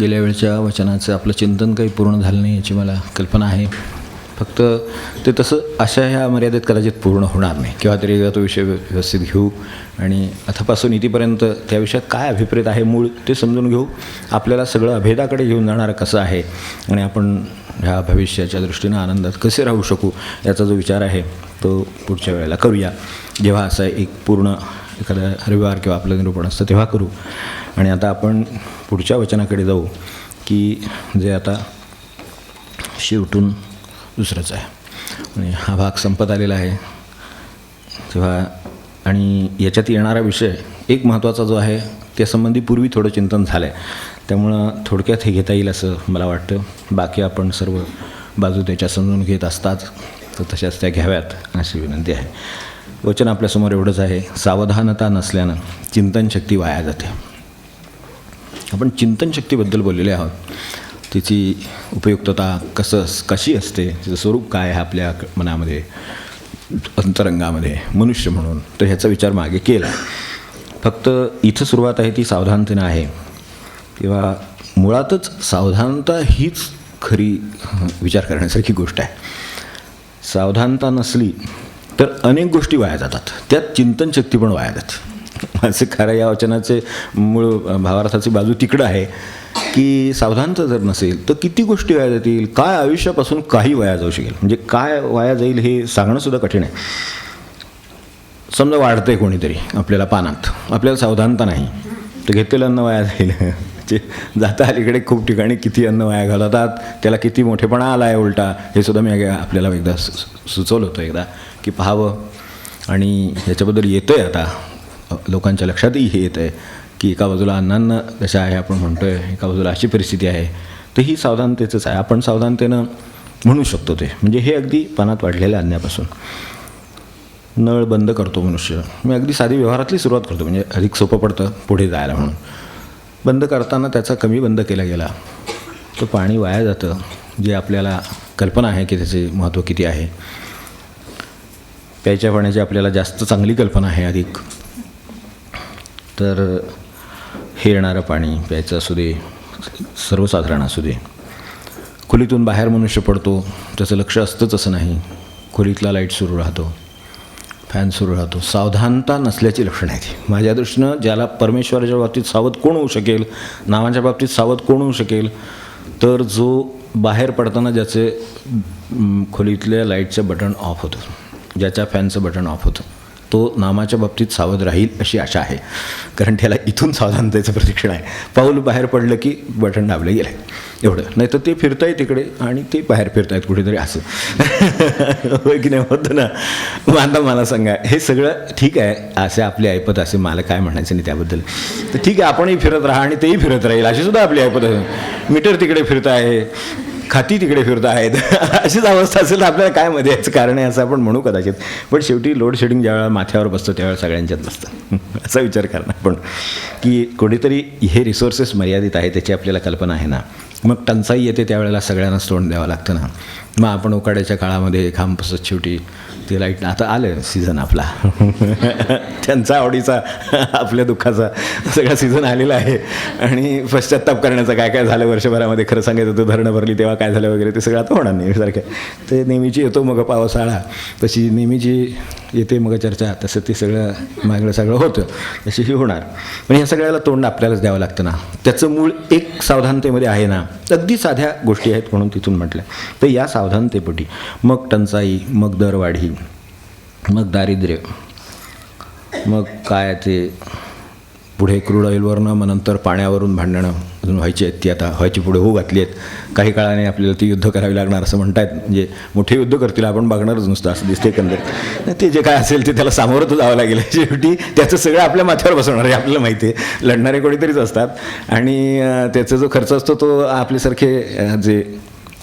गेल्या वेळच्या वचनाचं आपलं चिंतन काही पूर्ण झालं नाही याची मला कल्पना आहे. फक्त ते तसं अशा ह्या मर्यादेत कदाचित पूर्ण होणार नाही. किंवा तरी एकदा तो विषय व्यवस्थित घेऊ आणि अथपासून इथेपर्यंत त्या विषयात काय अभिप्रेत आहे मूळ ते समजून घेऊ. आपल्याला सगळं अभेदाकडे घेऊन जाणारं कसं आहे आणि आपण ह्या भविष्याच्या दृष्टीनं आनंदात कसे राहू शकू याचा जो विचार आहे तो पुढच्या वेळेला करूया. जेव्हा असा एक पूर्ण एखादा रविवार किंवा आपलं निरूपण असतं तेव्हा करू. आणि आता आपण पुढच्या वचनाकडे जाऊ की जे आता शेवटून दुसरंच आहे. आणि हा भाग संपत आलेला आहे. तेव्हा आणि याच्यात येणारा विषय एक महत्त्वाचा जो आहे त्यासंबंधी पूर्वी थोडं चिंतन झालं आहे त्यामुळं थोडक्यात हे घेता येईल असं मला वाटतं. बाकी आपण सर्व बाजू त्याच्या समजून घेत असतात तर तशाच त्या घ्याव्यात अशी विनंती आहे. वचन आपल्यासमोर एवढंच आहे. सावधानता नसल्यानं चिंतनशक्ती वाया जाते. आपण चिंतनशक्तीबद्दल बोललेले आहोत. तिची उपयुक्तता कसं कशी असते तिचं स्वरूप काय आहे आपल्या मनामध्ये अंतरंगामध्ये मनुष्य म्हणून? तर ह्याचा विचार मागे केला. फक्त इथं सुरुवात आहे ती सावधानतेनं आहे. किंवा मुळातच सावधानता हीच खरी विचार करण्यासारखी गोष्ट आहे. सावधानता नसली तर अनेक गोष्टी वाया जातात. त्यात चिंतनशक्ती पण वाया जाते. असे खरं या वचनाचे मूळ भावार्थाची बाजू तिकडं आहे की सावधानता जर नसेल तर किती गोष्टी वाया जातील? काय आयुष्यापासून काही वाया जाऊ शकेल? म्हणजे काय वाया जाईल हे सांगणंसुद्धा कठीण आहे. समजा वाढतं आहे कोणीतरी आपल्याला पानात. आपल्याला सावधानता नाही. तर घेतलेलं अन्न वाया जाईल. जे जाता अलीकडे खूप ठिकाणी किती अन्न वाया घालवतात त्याला किती मोठेपणा आला आहे उलटा हे सुद्धा मी आपल्याला एकदा सु- सुचवलं होतं एकदा. की पाहावं. आणि ह्याच्याबद्दल येतं आहे आता. लोकांच्या लक्षातही हे येतं आहे की एका बाजूला अण्णांना कशा आहे आपण म्हणतो आहे एका बाजूला अशी परिस्थिती आहे. तर ही सावधानतेचंच आहे. आपण सावधानतेनं म्हणू शकतो ते. म्हणजे हे अगदी पानात वाढलेल्या अन्नापासून नळ बंद करतो मनुष्य. मी अगदी साधी व्यवहारातली सुरुवात करतो. म्हणजे अधिक सोपं पडतं पुढे जायला म्हणून. बंद करताना त्याचा कमी बंद केला गेला तर पाणी वाया जातं. जे आपल्याला कल्पना आहे की त्याचे महत्त्व किती आहे. प्यायच्या पाण्याची आपल्याला जास्त चांगली कल्पना आहे अधिक. तर हे येणारं पाणी प्यायचं असू दे सर्वसाधारण असू दे. खोलीतून बाहेर मनुष्य पडतो त्याचं लक्ष असतंच असं नाही. खोलीतला लाइट सुरू राहतो फॅन सुरू राहतो. सावधानता नसल्याची लक्षणं आहेत माझ्या दृष्टीनं ज्याला परमेश्वराच्या बाबतीत सावध कोण होऊ शकेल नावाच्या बाबतीत सावध कोण होऊ शकेल तर जो बाहेर पडताना ज्याचे खोलीतल्या लाईटचं बटन ऑफ होतं. ज्याच्या फॅनचं बटन ऑफ होतं. तो नामाच्या बाबतीत सावध राहील अशी आशा आहे. कारण त्याला इथून सावधानतेचं प्रशिक्षण आहे. पाऊल बाहेर पडलं की बटन दाबलं गेलं एवढं. नाही तर ते फिरताय तिकडे आणि ते बाहेर फिरतायत कुठेतरी असं. होय की नाही? होतं ना? मग आता मला सांगा. हे सगळं ठीक आहे. असे आपली ऐपत असे मला काय म्हणायचं नाही त्याबद्दल. तर ठीक आहे आपणही फिरत राहा आणि तेही फिरत राहील. अशी सुद्धा आपली ऐपत आहे. मीटर तिकडे फिरत आहे खाती तिकडे फिरत आहेत. अशीच अवस्था असेल तर आपल्याला काय मध्ये याचं कारण आहे असं आपण म्हणू कदाचित. पण शेवटी लोड शेडिंग ज्यावेळेला माथ्यावर बसतं त्यावेळेला सगळ्यांच्यात बसतं. असा विचार करणं आपण. की कोणीतरी हे रिसोर्सेस मर्यादित आहे त्याची आपल्याला कल्पना आहे ना. मग टंचाई येते त्यावेळेला सगळ्यांनाच तोंड द्यावं लागतं ना. मग आपण उकाड्याच्या काळामध्ये खांब पसत शेवटी ते लाइट आता आलं सीझन आपला. त्यांचा आवडीचा आपल्या दुःखाचा सगळा सीझन आलेला आहे. आणि पश्चाताप करण्याचं काय काय झालं वर्षभरामध्ये खरं सांगायचं तर धरणं भरली तेव्हा काय झालं वगैरे ते सगळं आता होणार नाही सारखं. ते नेहमीची येतो मग पावसाळा. तशी नेहमीची येते मग चर्चा. तसं ते सगळं मागलं सगळं होतं. तशी ही होणार. पण ह्या सगळ्याला तोंड आपल्यालाच द्यावं लागतं ना. त्याचं मूळ एक सावधानतेमध्ये आहे ना. अगदी साध्या गोष्टी आहेत म्हणून तिथून म्हटल्या तर या सावधानतेपटी मग टंचाई मग दरवाढी मग दारिद्र्य. मग काय ते पुढे क्रूड ऑइलवरनं मग नंतर पाण्यावरून भांडणं अजून व्हायची आहेत ती आता व्हायची पुढे होऊ घातली आहेत. काही काळाने आपल्याला ती युद्ध करावी लागणार असं म्हणतायत. म्हणजे मोठे युद्ध करतील आपण बघणारच नुसतं असं दिसते एकंदर ते जे काय असेल ते त्याला सामोरं तर जावं लागेल. शेवटी त्याचं सगळं आपल्या माथ्यावर बसवणार आहे आपल्याला माहिती आहे. लढणारे कोणीतरीच असतात. आणि त्याचा जो खर्च असतो तो आपल्यासारखे जे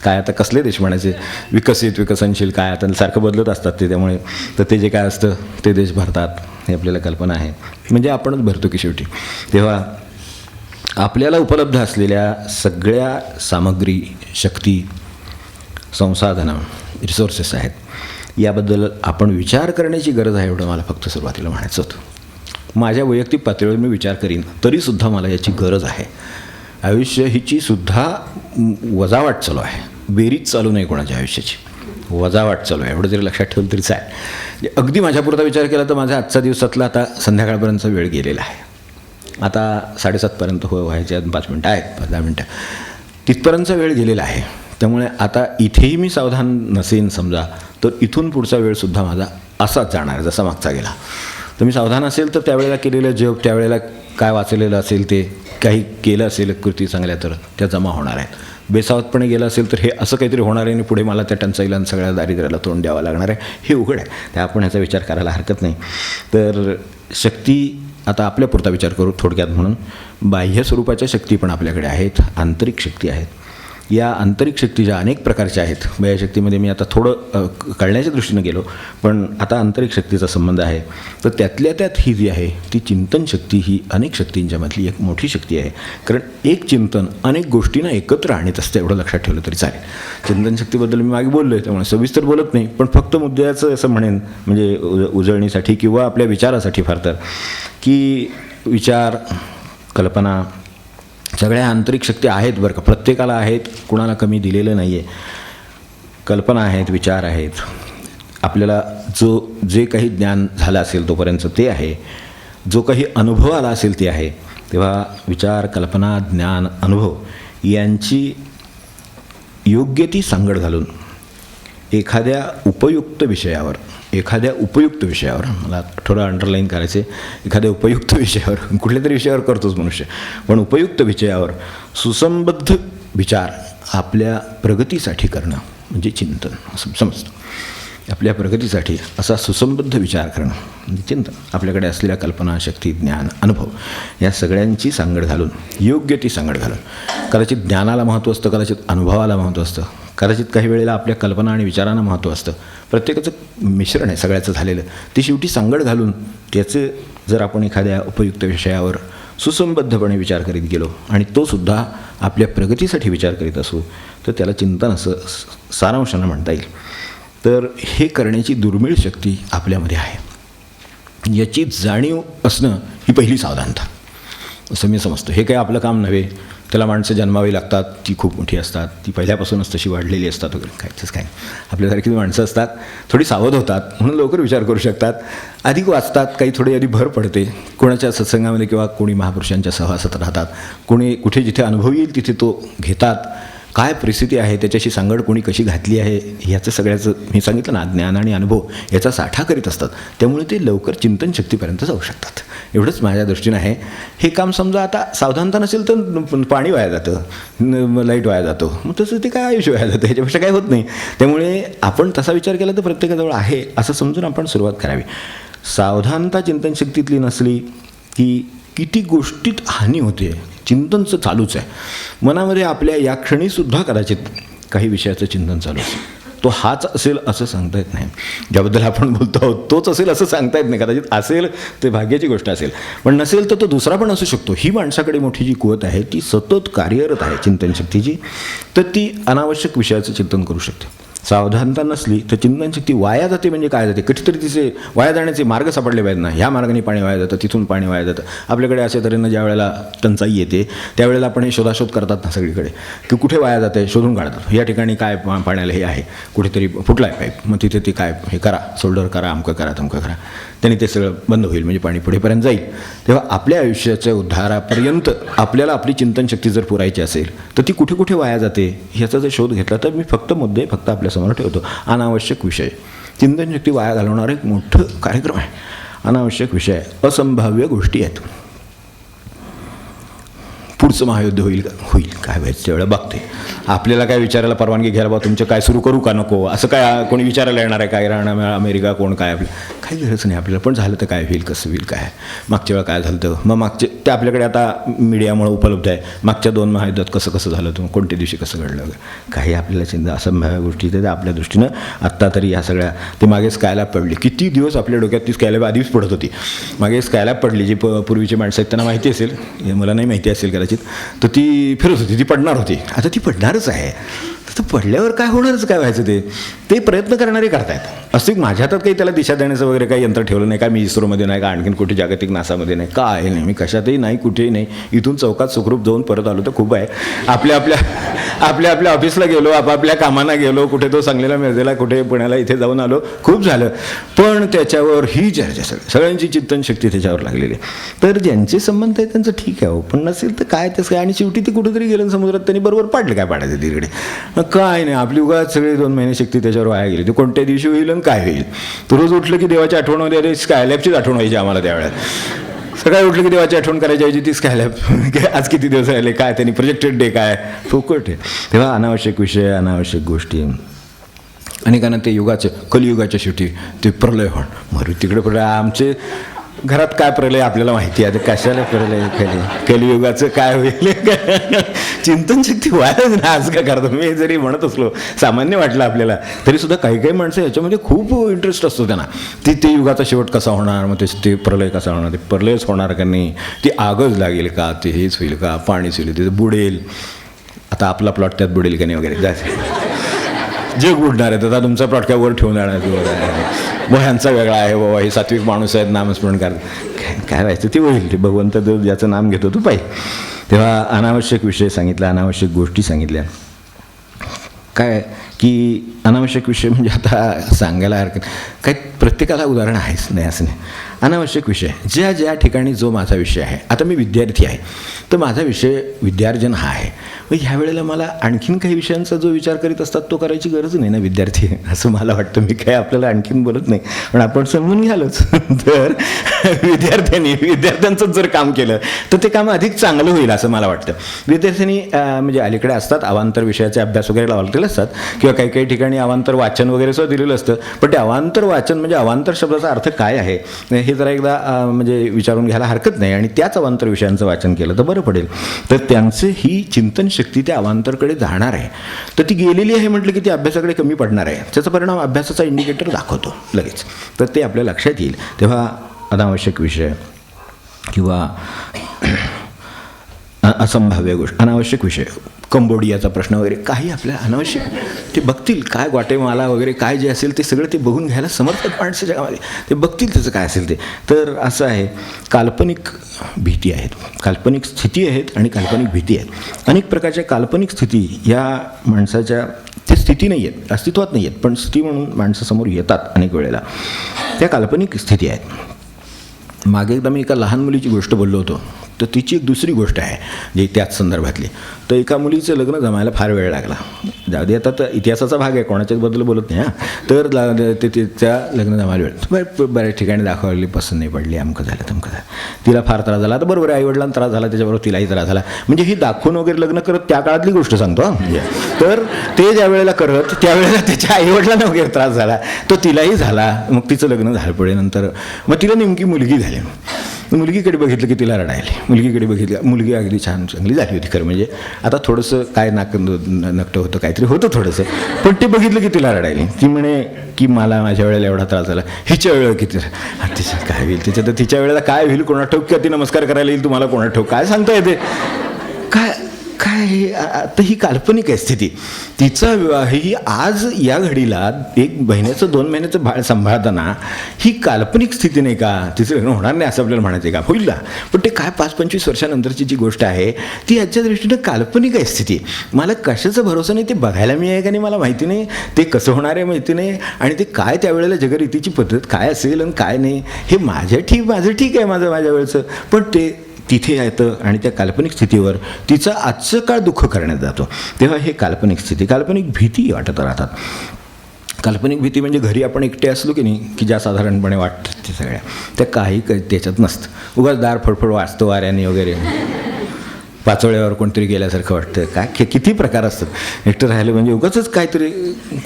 काय आता कसले देश म्हणायचे? विकसित विकसनशील काय आता सारखं बदलत असतात ते त्यामुळे तर ते जे काय असतं ते देश भरतात हे आपल्याला कल्पना आहे. म्हणजे आपणच भरतो की शेवटी. तेव्हा आपल्याला उपलब्ध असलेल्या सगळ्या सामग्री शक्ती संसाधनं रिसोर्सेस आहेत. याबद्दल आपण विचार करण्याची गरज आहे एवढं मला फक्त सुरुवातीला म्हणायचं होतं. माझ्या वैयक्तिक पातळीवर मी विचार करीन तरीसुद्धा मला याची गरज आहे. आयुष्य हिची सुद्धा वजावाट चालू आहे. बेरीज चालू नाही कोणाच्या आयुष्याची. वजावाट चालू आहे. एवढं जरी लक्षात ठेवलं तरीच आहे म्हणजे अगदी माझ्यापुरता विचार केला तर माझ्या आजच्या दिवसातला आता संध्याकाळपर्यंतचा वेळ गेलेला आहे. आता साडेसातपर्यंत हो व्हायचे पाच मिनटं आहेत पाच दहा मिनटं. तिथपर्यंतचा वेळ गेलेला आहे. त्यामुळे आता इथेही मी सावधान नसेन समजा तर इथून पुढचा वेळसुद्धा माझा असाच जाणार जसा मागचा गेला. तर मी सावधान असेल तर त्यावेळेला केलेलं जग त्यावेळेला काय वाचलेलं असेल ते काही केलं असेल कृती चांगल्या तर त्या जमा होणार आहेत. बेसावतपणे गेलं असेल तर हे असं काहीतरी होणार आहे आणि पुढे मला त्या टंचाईला आणि सगळ्या दारिद्र्याला तोंड द्यावं लागणार आहे. हे उघड आहे. त्या आपण ह्याचा विचार करायला हरकत नाही. तर शक्ती आता आपल्यापुरता विचार करू थोडक्यात म्हणून. बाह्य स्वरूपाच्या शक्ती पण आपल्याकडे आहेत. आंतरिक शक्ती आहेत. या आंतरिक शक्ती ज्या अनेक प्रकारच्या आहेत. बाह्यशक्तीमध्ये मी आता थोडं कळण्याच्या दृष्टीनं गेलो पण आता आंतरिक शक्तीचा संबंध आहे. तर त्यातल्या त्यात ही जी आहे ती चिंतन शक्ती ही अनेक शक्तींच्यामधली एक मोठी शक्ती आहे. कारण एक चिंतन अनेक गोष्टींना एकत्र आणत असते एवढं लक्षात ठेवलं तरी चालेल. चिंतन शक्तीबद्दल मी मागे बोललो आहे त्यामुळे सविस्तर बोलत नाही पण फक्त मुद्द्याचं असं म्हणेन म्हणजे उज उजळणीसाठी किंवा आपल्या विचारासाठी फार तर की विचार कल्पना सगळ्या आंतरिक शक्ती आहेत बरं का. प्रत्येकाला आहेत कुणाला कमी दिलेलं नाही आहे कल्पना आहेत विचार आहेत. आपल्याला जो जे काही ज्ञान झालं असेल तोपर्यंत ते आहे. जो काही अनुभव आला असेल ते आहे. तेव्हा विचार कल्पना ज्ञान अनुभव यांची योग्य ती सांगड घालून एखाद्या उपयुक्त विषयावर एखाद्या उपयुक्त विषयावर मला थोडं अंडरलाईन करायचे एखाद्या उपयुक्त विषयावर कुठल्या तरी विषयावर करतोच मनुष्य. पण उपयुक्त विषयावर सुसंबद्ध विचार आपल्या प्रगतीसाठी करणं म्हणजे चिंतन असं समजतं. आपल्या प्रगतीसाठी असा सुसंबद्ध विचार करणं म्हणजे चिंतन. आपल्याकडे असलेल्या कल्पना शक्ती ज्ञान अनुभव या सगळ्यांची सांगड घालून योग्य ती सांगड घालून. कदाचित ज्ञानाला महत्त्व असतं कदाचित अनुभवाला महत्त्व असतं. कदाचित काही वेळेला आपल्या कल्पना आणि विचारांना महत्त्व असतं. प्रत्येकाचं मिश्रण आहे सगळ्याचं झालेलं. ते शेवटी सांगड घालून त्याचं जर आपण एखाद्या उपयुक्त विषयावर सुसंबद्धपणे विचार करीत गेलो आणि तो सुद्धा आपल्या प्रगतीसाठी विचार करीत असू तर त्याला चिंतन असं स- सारांशानं म्हणता येईल. तर हे करण्याची दुर्मिळ शक्ती आपल्यामध्ये आहे. याची जाणीव असणं ही पहिली सावधानता. असं मी समजतो. हे काही आपलं काम नव्हे. त्याला माणसं जन्मावी लागतात ती खूप मोठी असतात ती पहिल्यापासूनच तशी वाढलेली असतात वगैरे काहीच काय. आपल्यासारखी माणसं असतात थोडी सावध होतात म्हणून लवकर विचार करू शकतात. अधिक वाचतात काही थोडी आधी भर पडते. कोणाच्या सत्संगामध्ये किंवा कोणी महापुरुषांच्या सहवासात राहतात कोणी कुठे जिथे अनुभव येईल तिथे तो घेतात. काय परिस्थिती आहे त्याच्याशी सांगड कोणी कशी घातली आहे ह्याचं सगळ्याचं मी सांगितलं ना ज्ञान आणि अनुभव याचा साठा करीत असतात. त्यामुळे ते लवकर चिंतन शक्तीपर्यंत जाऊ शकतात. एवढंच माझ्या दृष्टीनं आहे. हे काम समजा आता सावधानता नसेल तर पाणी वाया जातं लाइट वाया जातो. मग तसं ते काय आयुष्य वाया जातं ह्याच्यापेक्षा काय होत नाही. त्यामुळे आपण तसा विचार केला तर प्रत्येकाजवळ आहे असं समजून आपण सुरुवात करावी. सावधानता चिंतनशक्तीतली नसली की किती गोष्टीत हानी होते. चिंतनचं चालूच आहे. मनामध्ये आपल्या या क्षणीसुद्धा कदाचित काही विषयाचं चिंतन चालू आहे तो हाच असेल असं सांगता येत नाही. ज्याबद्दल आपण बोलतो आहोत तोच असेल असं सांगता येत नाही. कदाचित असेल ते भाग्याची गोष्ट असेल. पण नसेल तर तो दुसरा पण असू शकतो. ही माणसाकडे मोठी जी कुवत आहे ती सतत कार्यरत आहे चिंतनशक्तीची तर ती अनावश्यक विषयाचं चिंतन करू शकते. सावधानता नसली तर चिंतनशक्ती वाया जाते म्हणजे काय जाते? कुठेतरी तिचे वाया जाण्याचे मार्ग सापडले पाहिजेत ना. ह्या मार्गाने पाणी वाया जातं तिथून पाणी वाया जातं. आपल्याकडे अशा तऱ्हेनं ज्या वेळेला टंचाई येते त्यावेळेला आपण हे शोधाशोध करतात ना सगळीकडे. की कुठे वाया जाते शोधून काढतात. या ठिकाणी काय पा- पाण्याला हे आहे? कुठेतरी फुटला आहे पाईप. मग तिथे ते काय हे करा. सोल्डर करा अमकं करा तमकं करा. त्याने ते सगळं बंद होईल. म्हणजे पाणी पुढेपर्यंत जाईल. तेव्हा आपल्या आयुष्याच्या उद्धारापर्यंत आपल्याला आपली चिंतनशक्ती जर पुरायची असेल तर ती कुठे कुठे वाया जाते? ह्याचा जर शोध घेतला तर मी फक्त मुद्दे फक्त समोर ठेवतो. अनावश्यक विषय. चिंतनशक्ती वाया घालवणारं एक मोठं कार्यक्रम आहे. अनावश्यक विषय. असंभाव्य गोष्टी आहेत. पुढचं महायुद्ध होईल का? होईल. काय व्हायचं तेवढं बघते. आपल्याला काय विचारायला परवानगी घ्यायला बा तुमचं काय सुरू करू का नको? असं काय कोणी विचारायला येणार आहे? काय राहणार अमेरिका कोण काय आपलं? काही गरज नाही आपल्याला. पण झालं तर काय होईल कसं होईल काय? मागच्या वेळा काय झालं तर मग मागचे ते आपल्याकडे आता मीडियामुळे उपलब्ध आहे. मागच्या दोन महायुद्धात कसं कसं झालं होतं? कोणत्या दिवशी कसं घडलं काही आपल्याला चिंता असंभाव्य गोष्टी ते आपल्या दृष्टीनं आत्ता तरी या सगळ्या ते मागे स्कायला पडली. किती दिवस आपल्या डोक्यात ती स्कायला आधीच पडत होती. मागे स्कायला पडली जी प पूर्वीची माणसं आहेत त्यांना माहिती असेल. हे मला नाही माहिती असेल कदाचित तर ती फिरत होती ती पडणार होती. आता ती पडणारच आहे. तर पडल्यावर काय होणारच काय व्हायचं ते? ते प्रयत्न करणारे करतायत. असं माझ्या हातात काही त्याला दिशा देण्याचं वगैरे काही यंत्र ठेवलं नाही का मी इस्रोमध्ये नाही का आणखीन कुठे जागतिक नासामध्ये नाही का आहे नाही मी कशातही नाही कुठेही नाही. इथून चौकात सुखरूप जाऊन परत आलो तर खूप आहे. आपल्या आपल्या आपल्या आपल्या ऑफिसला गेलो आपापल्या कामांना गेलो कुठे तो सांगलीला मिरजेला कुठे पुण्याला इथे जाऊन आलो. खूप झालं. पण त्याच्यावर ही चर्चा सगळ्यांची चिंतनशक्ती त्याच्यावर लागलेली आहे. तर ज्यांचे संबंध आहे त्यांचं ठीक आहे हो. पण नसेल तर काय काय तसं काय आणि शेवटी ते कुठेतरी गेलं समुद्रात त्यांनी बरोबर पाडलं काय पाडायचं तिकडे? मग काय नाही आपली उगा सगळे दोन महिने शक्ती त्याच्यावर वाया गेली. ते कोणत्या दिवशी होईल आणि काय होईल? तो रोज उठलं की देवाची आठवण होते अरे स्कायलॅबचीच आठवण व्हायची आम्हाला त्यावेळेला. सकाळी उठलं की देवाची आठवण करायची यायची ती स्कायलॅब आज किती दिवस राहिले? काय त्यांनी प्रोजेक्टेड डे काय? फुकट आहे. तेव्हा अनावश्यक विषय अनावश्यक गोष्टी. अनेकांना ते युगाचे कलियुगाच्या शेवटी ते प्रलय होण मरू तिकडे प्रलय आमचे घरात काय प्रलय आपल्याला माहिती आहे? ते कशाला प्रलय खाली कलियुगाचं काय होईल? चिंतन शक्ती व्हायलाच ना आज काय करतो? मी जरी म्हणत असलो सामान्य वाटलं आपल्याला तरी सुद्धा काही काही माणसं याच्यामध्ये खूप इंटरेस्ट असतो त्यांना. ती ते युगाचा शेवट कसा होणार? मग ते ते प्रलय कसा होणार? ते प्रलयच होणार का नाही? ती आगच लागेल का? ते हेच होईल का? पाणीच होईल तिथं बुडेल. आता आपला प्लॉट त्यात बुडेल का नाही वगैरे? जायचं जग उडणार आहे आता तुमचा प्लॉट वर ठेवून जाणार मग ह्यांचा वेगळा आहे बाबा हे सात्विक माणूस आहेत नामस्मरण करत काय काय व्हायचं ते होईल ते भगवंत देव ज्याचं नाम घेतो तो पाहिजे. तेव्हा अनावश्यक विषय सांगितला अनावश्यक गोष्टी सांगितल्या. काय की अनावश्यक विषय म्हणजे आता सांगायला हरकत काही प्रत्येकाला उदाहरण आहेच नाही असं नाही. अनावश्यक विषय ज्या ज्या ठिकाणी जो माझा विषय आहे आता मी विद्यार्थी आहे तर माझा विषय विद्यार्जन हा आहे. मग ह्या वेळेला मला आणखीन काही विषयांचा जो विचार करीत असतात तो करायची गरज नाही ना विद्यार्थी? असं मला वाटतं. मी काय आपल्याला आणखीन बोलत नाही. पण आपण समजून घ्यालच. तर विद्यार्थ्यांनी विद्यार्थ्यांचंच जर काम केलं तर ते काम अधिक चांगलं होईल असं मला वाटतं. विद्यार्थ्यांनी म्हणजे अलीकडे असतात अवांतर विषयाचे अभ्यास वगैरे लावलेले असतात किंवा काही काही ठिकाणी अवांतर वाचन वगैरे सुद्धा दिलेलं असतं. पण ते अवांतर वाचन म्हणजे अवांतर शब्दाचा अर्थ काय आहे? हे जरा एकदा म्हणजे विचारून घ्यायला हरकत नाही. आणि त्याच अवांतर विषयांचं वाचन केलं तर बरं पडेल. तर त्यांचं ही चिंतन शक्ती त्या अवांतरकडे जाणार आहे. तर ती गेलेली आहे म्हटलं की ती अभ्यासाकडे कमी पडणार आहे. त्याचा परिणाम अभ्यासाचा इंडिकेटर दाखवतो लगेच. तर ते आपल्या लक्षात येईल. तेव्हा अनावश्यक विषय किंवा असंभाव्य गोष्ट अनावश्यक विषय. कंबोडियाचा प्रश्न वगैरे काही आपल्या अनावश्यक ते बघतील काय ग्वाटेमाला वगैरे काय जे असेल ते सगळं ते बघून घ्यायला समर्थक माणसं जगामध्ये. ते बघतील त्याचं काय असेल ते. तर असं आहे काल्पनिक भीती आहेत. काल्पनिक स्थिती आहेत आणि काल्पनिक भीती आहेत. अनेक प्रकारच्या काल्पनिक स्थिती या माणसाच्या ते स्थिती नाही आहेत अस्तित्वात नाही आहेत पण स्थिती म्हणून माणसासमोर येतात अनेक वेळेला. त्या काल्पनिक स्थिती आहेत. मागे एकदा मी एका लहान मुलीची गोष्ट बोललो होतो. तर तिची एक दुसरी गोष्ट आहे जी त्याच संदर्भातली. तर एका मुलीचं लग्न जमायला फार वेळ लागला. जाऊ दे आता तर इतिहासाचा भाग आहे कोणाच्याबद्दल बोलत नाही हां. तर ते तिच्या लग्न जमायला वेळ. बऱ्याच ठिकाणी दाखवली पसंत नाही पडली अमकं झालं तमकं झालं. तिला फार त्रास झाला. तर बरोबर आहे आईवडिलांना त्रास झाला त्याच्याबरोबर तिलाही त्रास झाला. म्हणजे ही दाखवून वगैरे लग्न करत त्या काळातली गोष्ट सांगतो म्हणजे तर ते ज्या वेळेला करत त्यावेळेला त्याच्या आईवडिलांना वगैरे त्रास झाला तो तिलाही झाला. मग तिचं लग्न झालं पुढे नंतर. मग तिला नेमकी मुलगी झाली. मुलगीकडे बघितलं की तिला रडायली मुलगीकडे बघितलं मुलगी अगदी छान चांगली झाली होती खरं म्हणजे. आता थोडंसं काय नाक न- नकटं होतं काहीतरी होतं थोडंसं. पण ते बघितलं की तिला रडायली ती म्हणे की मला माझ्या वेळेला एवढा त्रास झाला. हिच्या वेळेला किती तिच्या काय होईल? तिच्या तर तिच्या वेळेला काय होईल? कोणा ठोक किंवा ती नमस्कार करायला येईल तुम्हाला? कोणा ठोक? काय सांगता येते? काय काय हे? आता ही काल्पनिक आहे स्थिती. तिचा विवाह ही आज या घडीला एक महिन्याचं दोन महिन्याचं बाळ सांभाळताना ही काल्पनिक स्थिती नाही का? तिचं लग्न होणार नाही असं आपल्याला म्हणायचं आहे का? होईल ना. पण ते काय पाच पंचवीस वर्षानंतरची जी गोष्ट आहे ती याच्या दृष्टीनं काल्पनिक आहे स्थिती. मला कशाचा भरोसा नाही ते बघायला मी आहे का नाही मला माहिती नाही. ते कसं होणार आहे माहिती नाही. आणि ते काय त्यावेळेला जगरीतीची पद्धत काय असेल आणि काय नाही हे माझ्या ठीक माझं ठीक आहे माझं माझ्या वेळचं. पण ते तिथे येतं आणि त्या काल्पनिक स्थितीवर तिचा आजचं काळ दुःख करण्यात जातो. तेव्हा हे काल्पनिक स्थिती काल्पनिक भीती वाटत राहतात. काल्पनिक भीती म्हणजे घरी आपण एकटे असलो की नाही की ज्या साधारणपणे वाटतात ते सगळ्या. त्या काही क- त्याच्यात नसतं. उगाच दार फडफड वाचतो वाऱ्याने वगैरे. पाचोळ्यावर कोणतरी गेल्यासारखं वाटतं. काय कि- किती प्रकार असतात. एकटं राहिलं म्हणजे उगाच काहीतरी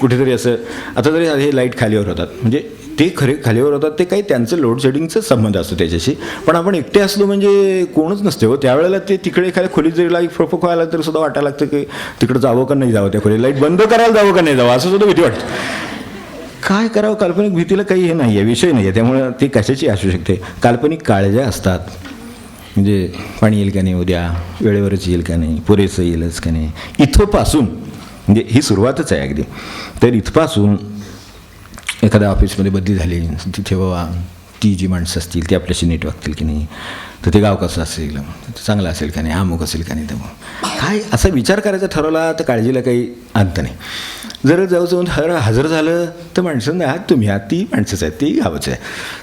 कुठेतरी असं आता जरी हे लाइट खालीवर होतात. म्हणजे ते खरे खालीवर होतात ते काही त्यांचं लोडशेडिंगचा संबंध असतो त्याच्याशी. पण आपण एकटे असलो म्हणजे कोणच नसते हो. त्यावेळेला ते तिकडे एखाद्या खोलीत जरी लाइट फोफो व्हायला तर सुद्धा वाटायला लागतं की तिकडं जावं का नाही जावं त्या खोली लाइट बंद करायला जावं का नाही जावं असं सुद्धा भीती वाटतं. काय करावं? काल्पनिक भीतीला काही हे नाही आहे विषय नाही आहे त्यामुळे ती कशाची असू शकते? काल्पनिक काळज्या असतात. म्हणजे पाणी येईल का नाही उद्या? वेळेवरच येईल का नाही? पुरेसं येईलच का नाही? इथंपासून म्हणजे ही सुरुवातच आहे अगदी. तर इथपासून एखाद्या ऑफिसमध्ये बदली झाली तिथे बाबा ती जी माणसं असतील ती आपल्याशी नीट वागतील की नाही? तर ते गाव कसं असेल? चांगलं असेल का नाही? अमुक असेल का नाही? तर काय असा विचार करायचा ठरवला तर काळजीला काही अंत नाही. जर जाऊ जाऊन हर हजर झालं तर माणसं आहात तुम्ही आहात ती माणसंच आहेत ती गावच आहे.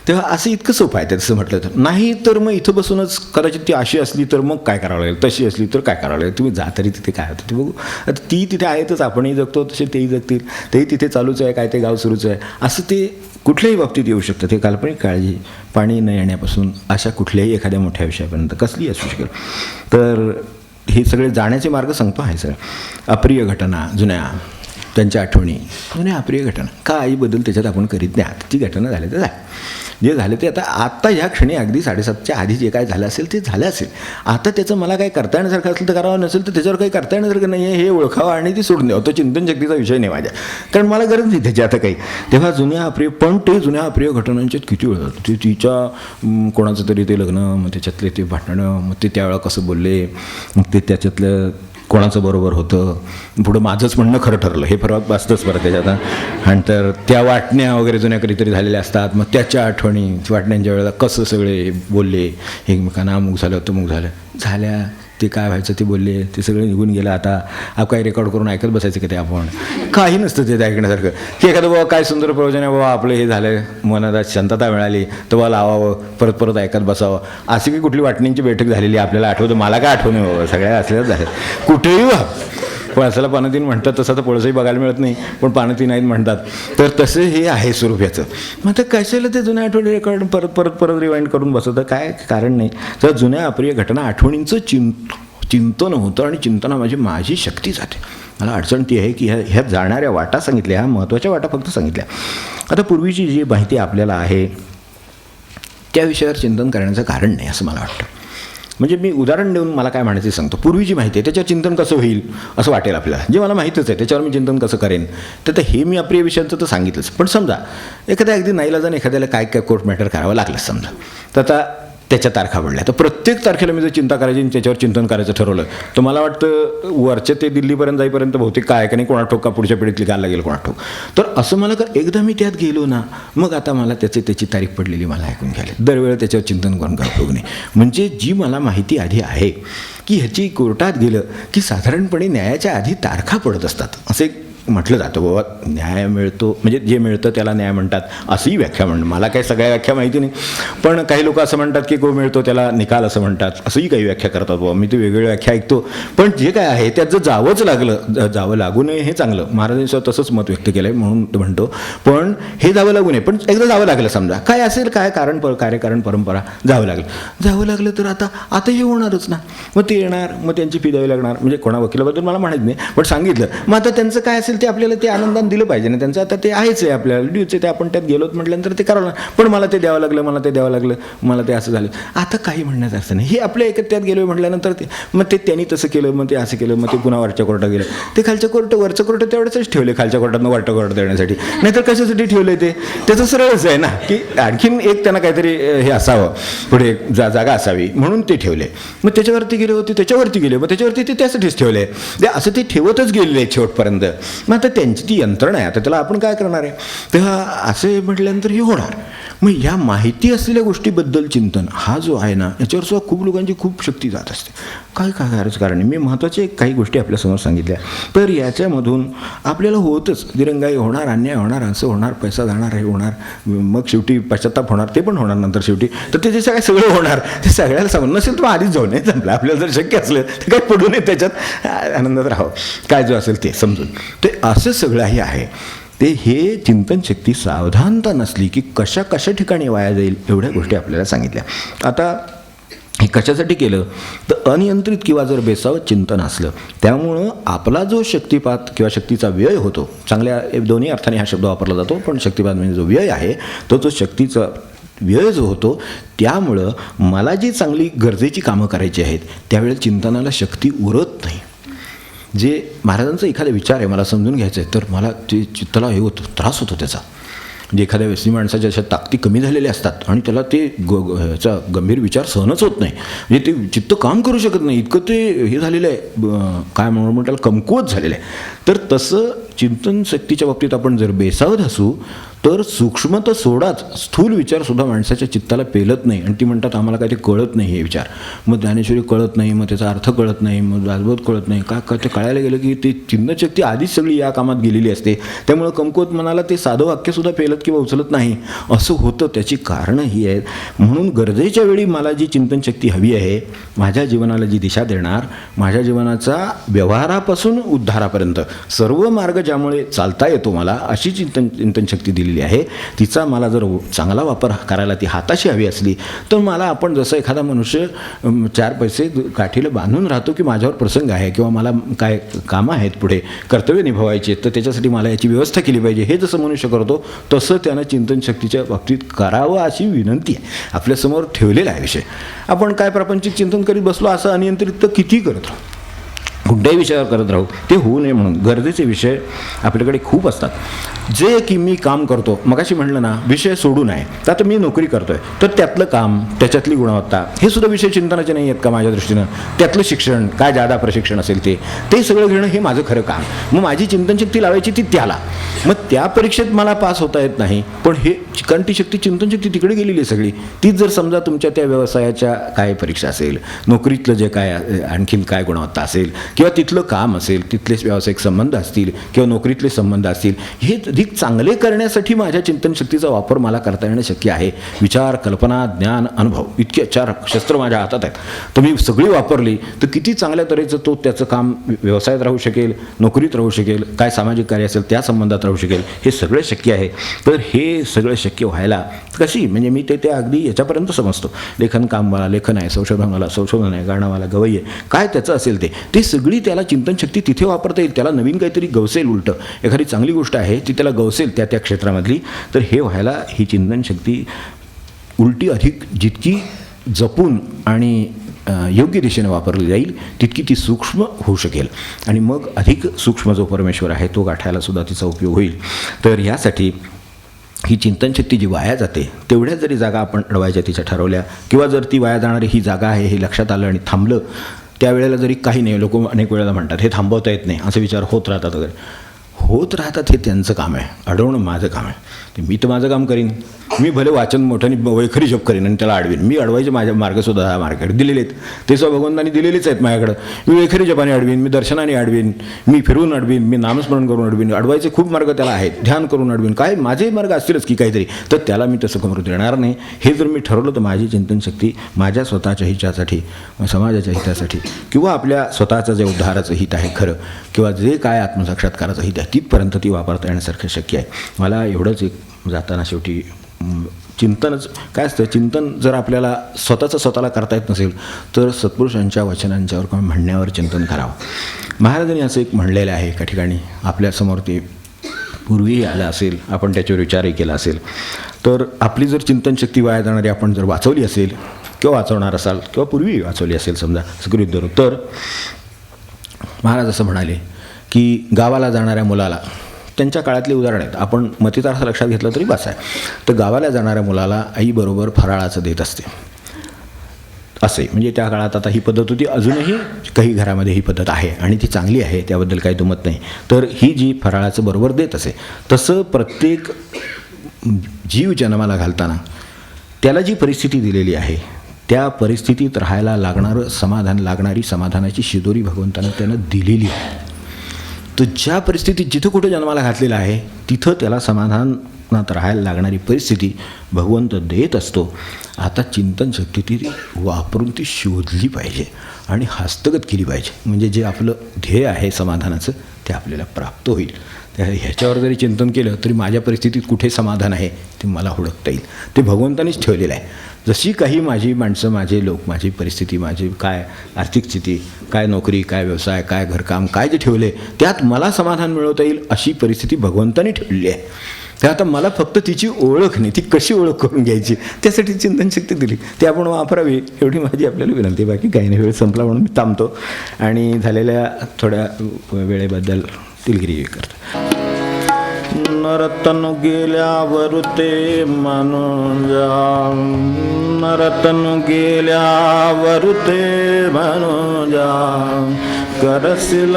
तेव्हा असं इतकं सोपं आहे तसं म्हटलं तर. नाही तर मग इथं बसूनच कदाचित ती अशी असली तर मग काय करावं लागेल? तशी असली तर काय करावं लागेल? तुम्ही जा तरी तिथे काय होतं ते बघू. आता ती तिथे आहेतच आपणही जगतो तसे तेही जगतील. तेही तिथे चालूच आहे काय ते गाव सुरूच आहे. असं ते कुठल्याही बाबतीत येऊ शकतं. ते काल्पनिक काळजी पाणी न येण्यापासून अशा कुठल्याही एखाद्या मोठ्या विषयापर्यंत कसली असू शकेल. तर हे सगळे जाण्याचे मार्ग सांगतो आहे सर. अप्रिय घटना जुन्या. त्यांच्या आठवणी. जुन्या अप्रिय घटना. काही बदल त्याच्यात आपण करीत नाही. आता ती घटना झाली तर झाली. जे झालं ते आता आत्ता ह्या क्षणी अगदी साडेसातच्या आधी जे काय झालं असेल ते झालं असेल. आता त्याचं मला काही करता येण्यासारखं असेल तर करावं नसेल तर त्याच्यावर काही करता येण्यासारखं नाही आहे हे ओळखावं आणि ती सोडून द्यावं. तो चिंतन शक्तीचा विषय नाही माझ्या. कारण मला गरज नाही त्याची आता काही. तेव्हा जुन्या अप्रिय पण ते जुन्या अप्रिय घटनांच्यात किती वेळ ते तिच्या कोणाचं तरी ते लग्न मग त्याच्यातले ते भांडणं मग ते त्यावेळा कसं बोलले मग ते त्याच्यातलं कोणाचं बरोबर होतं? पुढं माझंच म्हणणं खरं ठरलं. हे फरक असतंच बरं त्याच्यात आणि तर त्या वाटण्या वगैरे जुन्या कधीतरी झालेल्या असतात. मग त्याच्या आठवणी वाटण्यांच्या वेळेला कसं सगळे बोलले? एकमेकांना अमुक झालं तमुक झालं. झाल्या ते काय व्हायचं ते बोलले ते सगळे निघून गेलं. आता आप काही रेकॉर्ड करून ऐकत बसायचं का ते आपण? काही नसतं ते ऐकण्यासारखं. की एखादं बाबा काय सुंदर प्रयोजन आहे बाबा आपलं हे झालं मनाला शांतता मिळाली. तर बाबा लावावं परत परत ऐकत बसावं. अशी काही कुठली वाटणींची बैठक झालेली आहे, आपल्याला आठवतं? मला काय आठवण आहे बाबा सगळ्या असल्याच झालं कुठेही व्हा. पळसाला पानं म्हणतात तसं तर पळसही बघायला मिळत नाही पण पानं तीन आहेत म्हणतात. तर तसे हे आहे स्वरूप याचं मग आता कशाला ते जुन्या आठवणी रेकॉर्ड परत परत परत रिवाइंड करून बसवतं? काय कारण नाही. तर जुन्या अप्रिय घटना आठवणींचं चिंत चिंतन होतं आणि चिंतनामध्ये माझी शक्ती जाते. मला अडचण ती आहे की ह्या ह्या जाणाऱ्या वाटा सांगितल्या ह्या महत्त्वाच्या वाटा फक्त सांगितल्या. आता पूर्वीची जी माहिती आपल्याला आहे त्या विषयावर चिंतन करण्याचं कारण नाही असं मला वाटतं. म्हणजे मी उदाहरण देऊन मला काय म्हणायचं ते सांगतो. पूर्वीची माहिती आहे त्याच्यावर चिंतन कसं होईल असं वाटेल आपल्याला. जे मला माहीतच आहे त्याच्यावर मी चिंतन कसं करेन तर तर हे मी अप्रिय विषयांचं तर सांगितलंच. पण समजा एखाद्या अगदी नाईलाजान एखाद्याला काय काय कोर्ट मॅटर करावं लागलं समजा. तर आता त्याच्या तारखा पडल्या तर प्रत्येक तारखेला मी जर चिंता करायची आणि त्याच्यावर चिंतन करायचं ठरवलं तर मला वाटतं वरच्या ते दिल्लीपर्यंत जाईपर्यंत बहुतेक काय का नाही कोणा ठोक का पुढच्या पिढीतली काय लागेल कोणा ठोक. तर असं मला का एकदा मी त्यात गेलो ना मग आता मला त्याची त्याची तारीख पडलेली मला ऐकून घ्यायला दरवेळेला त्याच्यावर चिंतन करून काय उपयोग नाही. म्हणजे जी मला माहिती आधी आहे की ह्याची कोर्टात गेलं की साधारणपणे न्यायाच्या आधी तारखा पडत असतात. असे म्हटलं जातं बाबा न्याय मिळतो. म्हणजे जे मिळतं त्याला न्याय म्हणतात. असंही व्याख्या म्हणणं मला काही सगळ्या व्याख्या माहिती नाही. पण काही लोक असं म्हणतात की गो मिळतो त्याला निकाल असं म्हणतात. असंही काही व्याख्या करतात बाबा. मी ते वेगवेगळ्या व्याख्या ऐकतो. पण जे काय आहे त्यात जर जावंच लागलं जावं लागू नये हे चांगलं. महाराजांनी तसंच मत व्यक्त केलं आहे म्हणून म्हणतो. पण हे जावं लागू नये. पण एकदा जावं लागलं समजा. काय असेल काय कारण पर कार्यकारण परंपरा जावं लागलं. जावं लागलं तर आता आता हे होणारच ना. मग ते येणार मग त्यांची फी द्यावी लागणार. म्हणजे कोणा वकिलाबद्दल मला माहीत नाही. पण सांगितलं. मग आता त्यांचं काय असेल ते आपल्याला ते आनंदाने दिलं पाहिजे ना त्यांचं. आता ते आहेच आहे आपल्याला ड्यूच आहे ते आपण त्यात गेलोत म्हटल्यानंतर ते करावं लागणार पण मला ते द्यावं लागलं मला ते द्यावं लागलं मला ते असं झालं. आता काही म्हणण्याचं असं नाही. हे आपल्या एकत त्यात गेलो म्हटल्यानंतर ते मग ते त्यांनी तसं केलं मग ते असं केलं मग ते पुन्हा वरच्या कोर्टात गेलं. ते खालच्या कोर्ट वरचं कोर्ट तेवढंच ठेवले खालच्या कोर्टातनं वरच्या कोर्टात देण्यासाठी. नाहीतर कशासाठी ठेवलं ते? त्याचं सरळच आहे ना की आणखीन एक त्यांना काहीतरी हे असावं. पुढे जा जागा असावी म्हणून ते ठेवले मग त्याच्यावरती गेले होते त्याच्यावरती गेले. मग त्याच्यावरती ते त्यासाठीच ठेवले ते असं ते ठेवतच गेलेले आहेत शेवटपर्यंत. मग आता त्यांची ती यंत्रणा आहे आता त्याला आपण काय करणार आहे? तेव्हा असे म्हटल्यानंतर हे होणार. मग ह्या माहिती असलेल्या गोष्टीबद्दल चिंतन हा जो आहे ना याच्यावर सुद्धा खूप लोकांची खूप शक्ती जात असते. काय काय खरंच कारण मी महत्त्वाचे काही गोष्टी आपल्यासमोर सांगितल्या. तर याच्यामधून आपल्याला होतच. दिरंगाई होणार अन्याय होणार असं होणार पैसा जाणार हे होणार मग शेवटी पश्चाताप होणार ते पण होणार नंतर शेवटी. तर ते जे सगळं सगळं होणार ते सगळ्याला सांगून नसेल तर आधीच जाऊन नये जमलं. आपल्याला जर शक्य असलं तर काय पडू नये त्याच्यात? आनंदात राहावं. काय जो असेल ते समजून. ते असं सगळंही आहे. ते हे चिंतनशक्ती सावधानता नसली की कशा कशा ठिकाणी वाया जाईल एवढ्या गोष्टी आपल्याला सांगितल्या. आता हे कशासाठी केलं? तर अनियंत्रित किंवा जर बेसावं चिंतन असलं त्यामुळं आपला जो शक्तिपात किंवा शक्तीचा व्यय होतो चांगल्या दोन्ही अर्थाने हा शब्द वापरला जातो पण शक्तिपात म्हणजे जो व्यय आहे तो जो शक्तीचा व्यय जो होतो त्यामुळं मला जी चांगली गरजेची कामं करायची आहेत त्यावेळेला चिंतनाला शक्ती उरत नाही. जे महाराजांचा एखादा विचार आहे मला समजून घ्यायचं आहे तर मला ते चित्ताला हे होतं त्रास होतो त्याचा. म्हणजे एखाद्या व्यसनी माणसाच्या अशा ताकदी कमी झालेल्या असतात आणि त्याला ते ग ह्याचा गंभीर विचार सहनच होत नाही. म्हणजे ते चित्त काम करू शकत नाही. इतकं ते हे झालेलं आहे. ब- काय म्हणून म्हणून त्याला कमकुवत झालेलं आहे. तर तसं चिंतन शक्तीच्या बाबतीत आपण जर बेसावत असू तर सूक्ष्म तर सोडाच. स्थूल विचारसुद्धा माणसाच्या चित्ताला पेलत नाही. आणि ती म्हणतात आम्हाला काय ते कळत नाही हे विचार. मग ज्ञानेश्वरी कळत नाही मग त्याचा अर्थ कळत नाही मग दासबोध कळत नाही. का का ते कळायला गेलं की ते चिन्हशक्ती आधीच सगळी या कामात गेलेली असते. त्यामुळं कमकुवत मनाला ते साधं वाक्यसुद्धा पेलत किंवा उचलत नाही. असं होतं. त्याची कारणं ही आहेत. म्हणून गरजेच्या वेळी मला जी चिंतनशक्ती हवी आहे माझ्या जीवनाला जी दिशा देणार माझ्या जीवनाचा व्यवहारापासून उद्धारापर्यंत सर्व मार्ग ज्यामुळे चालता येतो मला अशी चिंतन चिंतनशक्ती दिलेली आहे तिचा मला जर चांगला वापर करायला ती हाताशी हवी असली तर मला आपण जसं एखादा मनुष्य चार पैसे काठीला बांधून राहतो की माझ्यावर प्रसंग आहे किंवा मला काय कामं आहेत पुढे कर्तव्य निभावायचे आहेत तर त्याच्यासाठी मला याची व्यवस्था केली पाहिजे. हे जसं मनुष्य करतो तसं त्यानं चिंतनशक्तीच्या बाबतीत करावं अशी विनंती आहे. आपल्यासमोर ठेवलेला आहे विषय. आपण काय प्रापंचिक चिंतन करीत बसलो असं अनियंत्रित तर किती करत राहतो कुठल्याही विषयावर करत राहू ते होऊ नये म्हणून. गरजेचे विषय आपल्याकडे खूप असतात. जे की मी काम करतो मगाशी म्हटलं ना विषय सोडू नये तर आता मी नोकरी करतोय तर त्यातलं काम त्याच्यातली गुणवत्ता हे सुद्धा विषय चिंतनाचे नाही आहेत का माझ्या दृष्टीनं? त्यातलं शिक्षण काय जादा प्रशिक्षण असेल ते ते सगळं घेणं हे माझं खरं काम. मग माझी चिंतनशक्ती लावायची ती त्याला. मग त्या परीक्षेत मला पास होता येत नाही पण हे कारण ती शक्ती चिंतनशक्ती तिकडे गेलेली आहे सगळी. तीच जर समजा तुमच्या त्या व्यवसायाच्या काय परीक्षा असेल नोकरीतलं जे काय आणखीन काय गुणवत्ता असेल किंवा तिथलं काम असेल तिथले व्यावसायिक संबंध असतील किंवा नोकरीतले संबंध असतील हे अधिक चांगले करण्यासाठी माझ्या चिंतनशक्तीचा वापर मला करता येणं शक्य आहे. विचार कल्पना ज्ञान अनुभव इतके चार शस्त्र माझ्या हातात आहेत. तर मी सगळी वापरली तर किती चांगल्या तऱ्हेचं तो त्याचं काम व्यवसायात राहू शकेल नोकरीत राहू शकेल काय सामाजिक कार्य असेल त्या संबंधात राहू शकेल हे सगळं शक्य आहे. तर हे सगळं शक्य व्हायला कशी? म्हणजे मी ते ते अगदी याच्यापर्यंत समजतो. लेखन काम मला लेखन आहे संशोधन मला संशोधन आहे गाणं मला गवई आहे. काय त्याचं असेल ते? ती सगळी त्याला चिंतनशक्ती तिथे वापरता येईल. त्याला नवीन काहीतरी गवसेल उलटं. एखादी चांगली गोष्ट आहे ती त्याला गवसेल त्या त्या क्षेत्रामधली तर हे व्हायला ही चिंतनशक्ती उलटी अधिक जितकी जपून आणि योग्य दिशेने वापरली जाईल तितकी ती सूक्ष्म होऊ शकेल. आणि मग अधिक सूक्ष्म जो परमेश्वर आहे तो गाठायला सुद्धा तिचा उपयोग होईल. तर यासाठी ही चिंतनशक्ती जी वाया जाते तेवढ्या जरी जागा आपण अडवायच्या तिच्या ठरवल्या किंवा जर ती वाया जाणारी ही जागा आहे हे लक्षात आलं आणि थांबलं त्यावेळेला जरी काही नाही लोक अनेक वेळेला म्हणतात हे थांबवता येत नाही असे विचार होत राहतात वगैरे. होत राहतात हे त्यांचं काम आहे अडवणं माझं काम आहे. मी तर माझं काम करीन. मी भले वाचन मोठ्याने वैखरी जप करेन आणि त्याला अडवीन. मी अडवायचे माझ्या मार्गसुद्धा हा मार्गाकडे दिलेले आहेत ते स्व भगवंतांनी दिलेलेच आहेत माझ्याकडं. मी वैखरी जपाने अडवीन मी दर्शनाने अडवीन मी फिरून अडवीन मी नामस्मरण करून अडवीन. अडवायचे खूप मार्ग त्याला आहेत. ध्यान करून अडवीन. काय? माझे मार्ग असतीलच की काहीतरी. तर त्याला मी तसं कमरू देणार नाही. हे जर मी ठरवलं तर माझी चिंतनशक्ती माझ्या स्वतःच्या हितासाठी समाजाच्या हितासाठी किंवा आपल्या स्वतःचं जे उद्धाराचं हित आहे खरं किंवा जे काय आत्मसाक्षात्काराचं हित आहे तिथपर्यंत ती वापरता येण्यासारखं शक्य आहे. मला एवढंच एक जाताना शेवटी चिंतनच काय असतं चिंतन जर आपल्याला स्वतःचं स्वतःला करता येत नसेल तर सत्पुरुषांच्या वचनांच्यावर किंवा म्हणण्यावर चिंतन करावं. महाराजांनी असं एक म्हणलेलं आहे एका ठिकाणी आपल्यासमोर ते पूर्वीही आलं असेल आपण त्याच्यावर विचारही केला असेल. तर आपली जर चिंतनशक्ती वाया जाणारी आपण जर वाचवली असेल किंवा वाचवणार असाल किंवा पूर्वी वाचवली असेल समजा सुखरूप धरून तर महाराज असं म्हणाले की गावाला जाणाऱ्या मुलाला त्यांच्या काळातली उदाहरणं आहेत. आपण मतितार्थ लक्षात घेतलं तरी बस आहे. तर गावाला जाणाऱ्या मुलाला आईबरोबर फराळाचं देत असते. असे. म्हणजे त्या काळात आता ही पद्धत होती. अजूनही काही घरामध्ये ही पद्धत आहे आणि ती चांगली आहे त्याबद्दल काही दुमत नाही. तर ही जी फराळाचं बरोबर देत असे तसं प्रत्येक जीव जन्माला घालताना त्याला जी परिस्थिती दिलेली आहे त्या परिस्थितीत राहायला लागणारं समाधान लागणारी समाधानाची शिदोरी भगवंतानं त्यानं दिलेली आहे. तर ज्या परिस्थितीत जिथं कुठं जन्माला घातलेलं आहे तिथं त्याला समाधानात राहायला लागणारी परिस्थिती भगवंत देत असतो. आता चिंतन शक्ती ती वापरून ती शोधली पाहिजे आणि हस्तगत केली पाहिजे. म्हणजे जे आपलं ध्येय आहे समाधानाचं ते आपल्याला प्राप्त होईल. त्या ह्याच्यावर जरी चिंतन केलं तरी माझ्या परिस्थितीत कुठे समाधान आहे ते मला हुडकता येईल. ते भगवंतानेच ठेवलेलं आहे. जशी काही माझी माणसं माझे लोक माझी परिस्थिती माझी काय आर्थिक स्थिती काय नोकरी काय व्यवसाय काय घरकाम काय जे ठेवले त्यात मला समाधान मिळवता येईल अशी परिस्थिती भगवंताने ठेवलेली आहे. तर आता मला फक्त तिची ओळख नाही ती कशी ओळख करून घ्यायची त्यासाठी चिंतनशक्ती दिली. ती आपण वापरावी एवढी माझी आपल्याला विनंती बाकी काही नाही वेळ संपला म्हणून मी थांबतो. आणि झालेल्या थोड्या वेळेबद्दल दिलगिरी करतो नरतन गेल्यावर ते मनुजा नरतन गेल्यावर ते मनुजा करसिल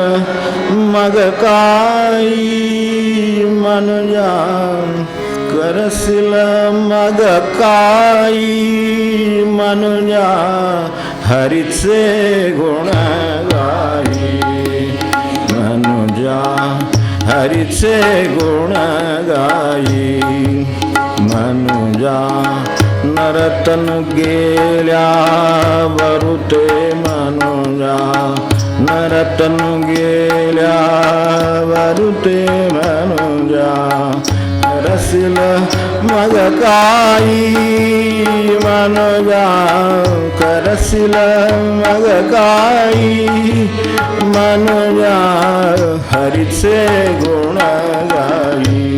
मग काही मनुजा करसिल मग काही मनुजा हरीचे गुण गाई या. हरीचे गुण गाई मनुजा नरतन गेल्या वरुते मनुजा नरतन गेल्या वरुते मनुजा रसिल मग काही मनुजा करसिल मग काही मनुजा हरीचे गुण गाई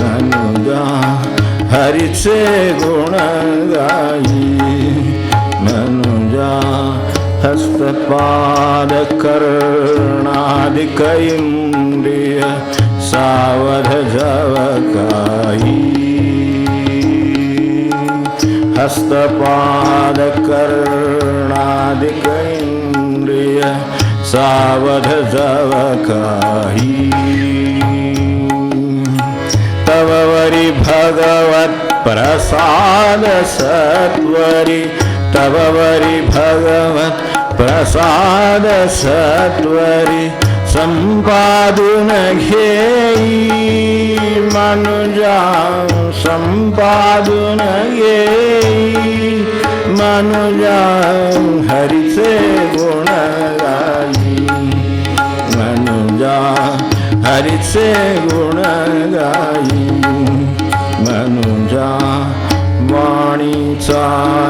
मनुजा हरीचे गुण गाई मनुजा हस्तपाद कर्णादिक इंद्रिय सावध जव हस्तपाद कर्णादिक इंद्रिय सावध जवकाही तव वरी भगवत प्रसाद सत्वरी तव वरी भगवत प्रसाद सत्वरी संपादून घेई मनुजा संपादून घेई मनुजा हरीचे गुण गाई मनुजा हरीचे गुण गाई मनुजा वाणीचा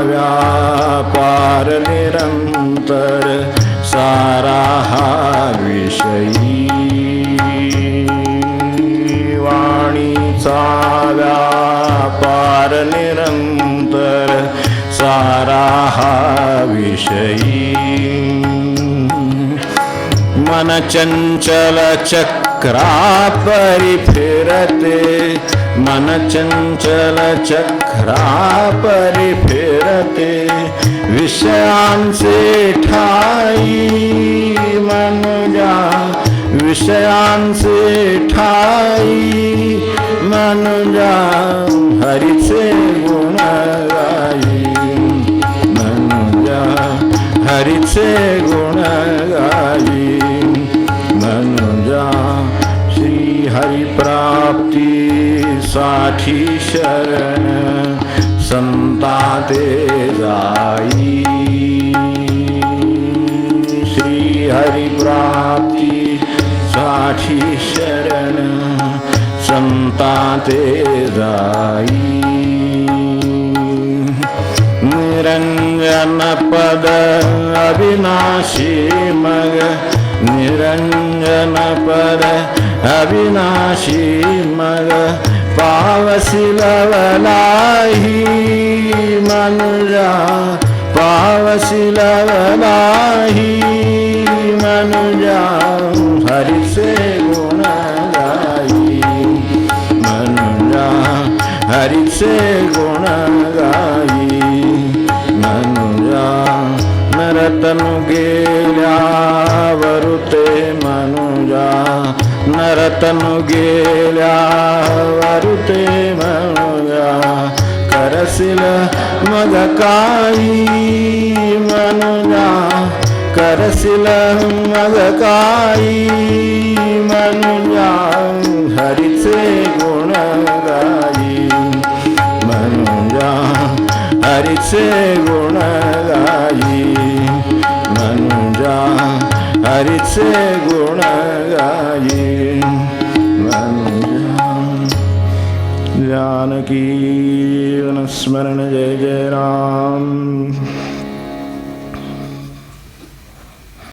व्यापार निरंतर सारा हा विषयी. वाणीचा व्यापार निरंतर सारा हा विषयी. मन चंचल चक्रा परी फिरते. मन चंचल चक्रा परी फिरते विषयांचे ठाई मनुजा विषयांचे ठाई मनुजा हरिसे ते जाई। श्री हरी प्राप्ती साठी शरण संता ते जाई। निरंजन पद अविनाशी मग निरंजन पद अविनाशी मग। पावसिलवलाही मनुजा पावसिलवलाही मनुजा हरिसे गुणगाई मनुजा हरिसे गुणगाई मनुजा नरतनु गेल्या वरुते मनुजा नरतनु गेल्या वरुते मनुजा करसिल मग काही मनुजा करसिल मग काही मनुजा हरीचे गुण गाई मनुजा हरीचे गुण गाई हरीचे गुण गाई मनुजा जानकी स्मरण जय जय राम